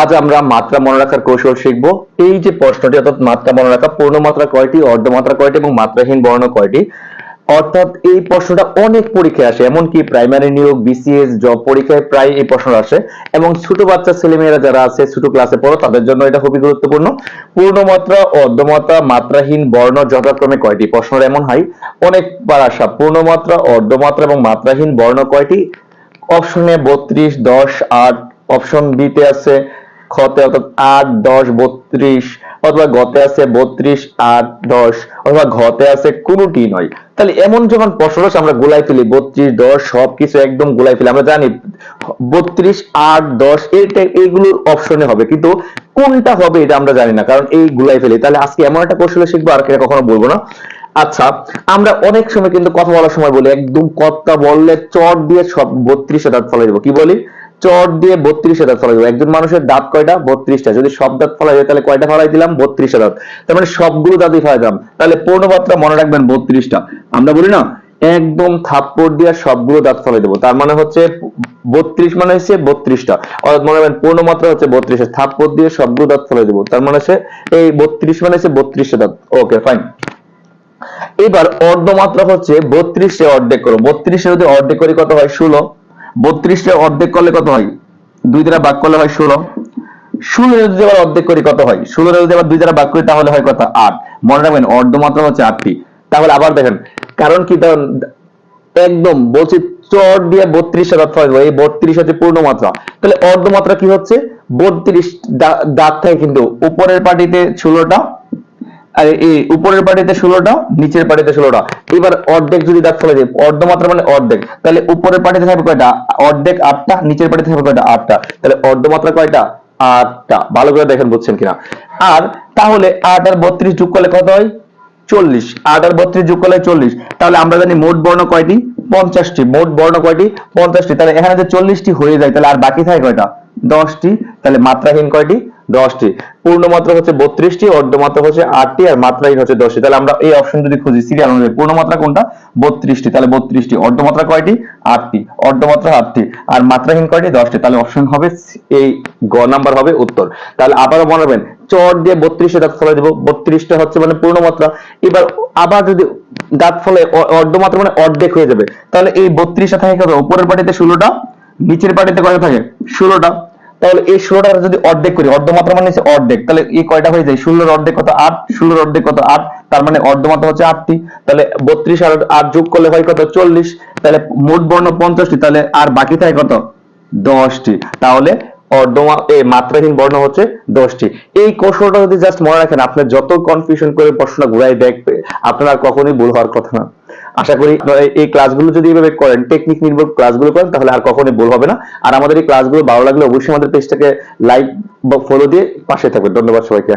আজ আমরা মাত্রা মনে রাখার কৌশল শিখব। এই যে প্রশ্নটি, অর্থাৎ মাত্রা মনে রাখা, পূর্ণ মাত্রা কয়টি, অর্ধমাত্রা কয়টি এবং মাত্রাহীন বর্ণ কয়টি? অর্থাৎ এই প্রশ্নটা অনেক পরীক্ষায় আসে, এমনকি প্রাইমারি নিয়োগ বিসিএস জব পরীক্ষায় প্রায় এই প্রশ্ন আসে। এবং ছোট বাচ্চা ছেলেমেয়েরা যারা আছে, ছোট ক্লাসে পড়ো, তাদের জন্য এটা খুবই গুরুত্বপূর্ণ। পূর্ণমাত্রা অর্ধমাত্রা, মাত্রাহীন বর্ণ যথাক্রমে কয়টি? প্রশ্নটা এমন হয়, অনেকবার আসা পূর্ণমাত্রা অর্ধমাত্রা এবং মাত্রাহীন বর্ণ কয়টি? অপশনে বত্রিশ, দশ, আট, অপশন বিতে আছে খতে অর্থাৎ আট, দশ, বত্রিশ, অথবা গতে আছে বত্রিশ, আট, দশ, অথবা ঘতে আছে কোনোটি নয়। তাহলে এমন যখন প্রশ্ন আসে আমরা গোলাই ফেলি, বত্রিশ, দশ, সবকিছু একদম গোলাই ফেলি। আমরা জানি বত্রিশ, আট, দশ, এইটা, এইগুলোর অপশনে হবে। কিন্তু কোনটা হবে এটা আমরা জানি না, কারণ এই গুলাই ফেলি। তাহলে আজকে এমন একটা কৌশলে শিখব, আর কেউ কখনো বলব না। আচ্ছা আমরা অনেক সময় কিন্তু কথা বলার সময় বলি, একদম কথা বললে চট দিয়ে সব বত্রিশে দাঁত ফলাই দেবো। কি বলি? চট দিয়ে বত্রিশে দাঁত ফলাই দেবো একজন মানুষের দাঁত কয়টা? বত্রিশটা। যদি সব দাঁত ফলাই যায় তাহলে কয়টা ফলাই দিলাম? বত্রিশে দাঁত। তার মানে সবগুলো দাঁতই ফলাই দিলাম। তাহলে পূর্ণমাত্রা মনে রাখবেন বত্রিশটা। আমরা বলি না, একদম থাপ্পড় দিয়ে সবগুলো দাঁত ফলাই দেবো। তার মানে হচ্ছে বত্রিশ মানে হচ্ছে বত্রিশটা। অর্থাৎ মনে রাখবেন পূর্ণমাত্রা হচ্ছে বত্রিশে। থাপ্পড় দিয়ে সবগুলো দাঁত ফলাই দেবো। তার মানে হচ্ছে এই বত্রিশ মানে হচ্ছে বত্রিশে দাঁত। Okay, fine. এবার অর্ধমাত্রা হচ্ছে বত্রিশে অর্ধেক করো। বত্রিশে যদি অর্ধেক করি কত হয়? ষোলো। বত্রিশে অর্ধেক করলে কত হয়? দুই দ্বারা ভাগ করলে হয় ষোলো। ষোলো যদি আবার অর্ধেক করি কত হয়? ষোলো যদি আবার দুই দ্বারা ভাগ করি তাহলে হয় কত? আট। মনে রাখবেন, অর্ধমাত্রা হচ্ছে আটটি। তাহলে আবার দেখেন, কারণ কি তখন একদম বলছি চর দিয়ে বত্রিশ হাজার থাকবে এই বত্রিশ হচ্ছে পূর্ণমাত্রা। তাহলে অর্ধমাত্রা কি হচ্ছে? বত্রিশ দাঁত থাকে কিন্তু, উপরের পাটিতে ষোলোটা আর এই উপরের পাটিতে ষোলোটা, নিচের পাটিতে ষোলোটা। এবার অর্ধেক যদি দাগ ফেলে অর্ধমাত্রা মানে অর্ধেক। তাহলে উপরের পাটিতে থাকবে কয়টা? অর্ধেক আটটা, নিচের পাটিতে থাকবে কয়টা? আটটা। তাহলে অর্ধমাত্রা কয়টা? আটটা। ভালো করে দেখেন বুঝছেন কিনা। আর তাহলে আট আর বত্রিশ যোগ করলে কত হয়? চল্লিশ। আট আর বত্রিশ যোগ করলে চল্লিশ। তাহলে আমরা জানি মোট বর্ণ কয়টি? পঞ্চাশটি। মোট বর্ণ কয়টি? পঞ্চাশটি। তাহলে এখানে যে চল্লিশটি হয়ে যায়, তাহলে আর বাকি থাকে কয়টা? দশটি, তাহলে মাত্রাহীন কয়টি? দশটি। পূর্ণমাত্রা হচ্ছে বত্রিশটি, অর্ধমাত্রা হচ্ছে আটটি, আর মাত্রাহীন হচ্ছে দশটি। তাহলে আমরা এই অপশন যদি খুঁজি সিরিয়াল অনুযায়ী, পূর্ণমাত্রা কোনটা? বত্রিশটি। তাহলে বত্রিশটি। অর্ধমাত্রা কয়টি? আটটি। অর্ধমাত্রা আটটি। আর মাত্রাহীন কয়টি? দশটি। তাহলে অপশন হবে এই গ নাম্বার হবে উত্তর। তাহলে আবারও মনে রাখবেন, চর দিয়ে বত্রিশে দাঁত ফলে দেবো। বত্রিশটা হচ্ছে মানে পূর্ণমাত্রা। এবার আবার যদি দাঁত ফলে অর্ধমাত্রা মানে অর্ধেক হয়ে যাবে। তাহলে এই বত্রিশটা থাকে কত? উপরের পাটিতে ষোলোটা, নিচের পাটিতে কয়টা থাকে? ষোলোটা, তাহলে এই ষোলোটা যদি অর্ধেক করি, অর্ধমাত্রা মানে হচ্ছে অর্ধেক, তাহলে এই কয়টা হয়ে যায়? ষোলোর অর্ধেক কত আট? ষোলোর অর্ধেক কত আট? তার মানে অর্ধমাত্রা হচ্ছে আটটি, তাহলে বত্রিশ আর আট যোগ করলে হয় কত? চল্লিশ, তাহলে মোট বর্ণ পঞ্চাশটি, তাহলে আর বাকি থাকে কত? দশটি, তাহলে অর্ধমা, এ মাত্রাহীন বর্ণ হচ্ছে দশটি। এই কৌশলটা যদি জাস্ট মনে রাখেন, আপনার যত কনফিউশন করে প্রশ্নটা ঘুরাই দেখবে, আপনার কখনোই ভুল হওয়ার কথা না। আশা করি এই ক্লাসগুলো যদি এভাবে করেন টেকনিক নির্ভর ক্লাসগুলো করেন, তাহলে আর কখনোই ভুল হবে না। আর আমাদের এই ক্লাসগুলো ভালো লাগলে অবশ্যই আমাদের পেজটাকে লাইক বা ফলো দিয়ে পাশে থাকবেন। ধন্যবাদ সবাইকে।